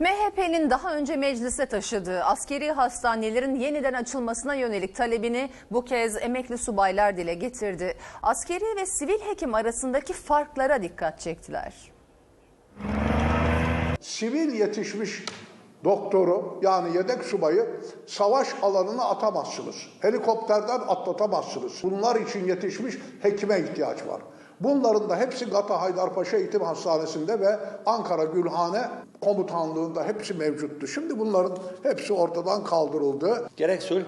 MHP'nin daha önce meclise taşıdığı askeri hastanelerin yeniden açılmasına yönelik talebini bu kez emekli subaylar dile getirdi. Askeri ve sivil hekim arasındaki farklara dikkat çektiler. sivil yetişmiş doktoru yani yedek subayı savaş alanına atamazsınız. Helikopterden atlatamazsınız. Bunlar için yetişmiş hekime ihtiyaç var. Bunların da hepsi Gata Haydarpaşa Eğitim Hastanesi'nde ve Ankara Gülhane Komutanlığı'nda hepsi mevcuttu. Şimdi bunların hepsi ortadan kaldırıldı. Gerek sulh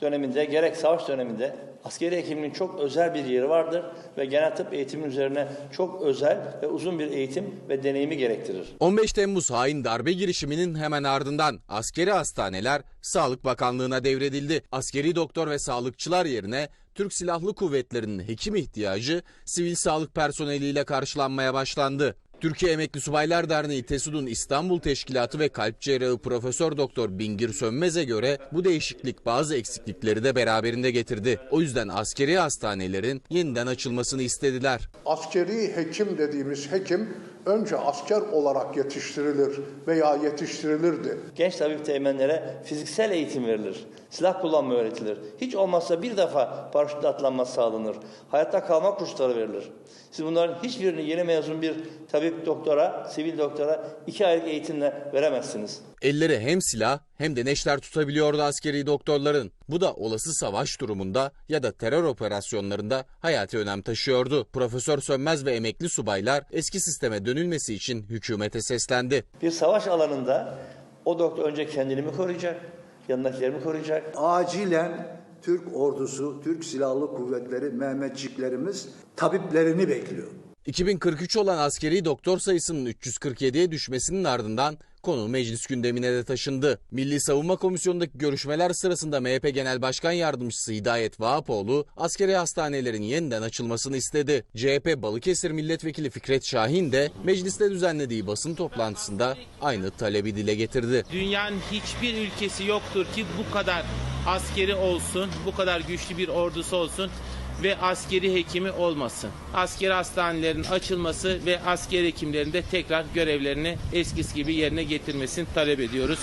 döneminde gerek savaş döneminde askeri hekimliğin çok özel bir yeri vardır ve genel tıp eğitimi üzerine çok özel ve uzun bir eğitim ve deneyimi gerektirir. 15 Temmuz hain darbe girişiminin hemen ardından askeri hastaneler Sağlık Bakanlığı'na devredildi. Askeri doktor ve sağlıkçılar yerine Türk Silahlı Kuvvetleri'nin hekim ihtiyacı sivil sağlık personeliyle karşılanmaya başlandı. Türkiye Emekli Subaylar Derneği TESUD'un İstanbul Teşkilatı ve Kalp Cerrahı Profesör Doktor Bingir Sönmez'e göre bu değişiklik bazı eksiklikleri de beraberinde getirdi. O yüzden askeri hastanelerin yeniden açılmasını istediler. Askeri hekim dediğimiz hekim önce asker olarak yetiştirilir veya yetiştirilirdi. Genç tabip teğmenlere fiziksel eğitim verilir. Silah kullanma öğretilir. Hiç olmazsa bir defa paraşütle atlanma sağlanır. Hayatta kalma kursları verilir. Siz bunların hiçbirini yeni mezun bir tabip doktora, sivil doktora iki aylık eğitimle veremezsiniz. Elleri hem silah hem de neşter tutabiliyordu askeri doktorların. Bu da olası savaş durumunda ya da terör operasyonlarında hayati önem taşıyordu. Profesör Sönmez ve emekli subaylar eski sisteme dönülmesi için hükümete seslendi. Bir savaş alanında o doktor önce kendini mi koruyacak, yanındakileri mi koruyacak, acilen Türk ordusu, Türk Silahlı Kuvvetleri, Mehmetçiklerimiz tabiplerini bekliyor. 2043 olan askeri doktor sayısının 347'ye düşmesinin ardından konu meclis gündemine de taşındı. Milli Savunma Komisyonu'ndaki görüşmeler sırasında MHP Genel Başkan Yardımcısı Hidayet Vahapoğlu askeri hastanelerin yeniden açılmasını istedi. CHP Balıkesir Milletvekili Fikret Şahin de mecliste düzenlediği basın toplantısında aynı talebi dile getirdi. Dünyanın hiçbir ülkesi yoktur ki bu kadar askeri olsun, bu kadar güçlü bir ordusu olsun ve askeri hekimi olmasın. Askeri hastanelerin açılması ve askeri hekimlerin de tekrar görevlerini eskisi gibi yerine getirmesini talep ediyoruz.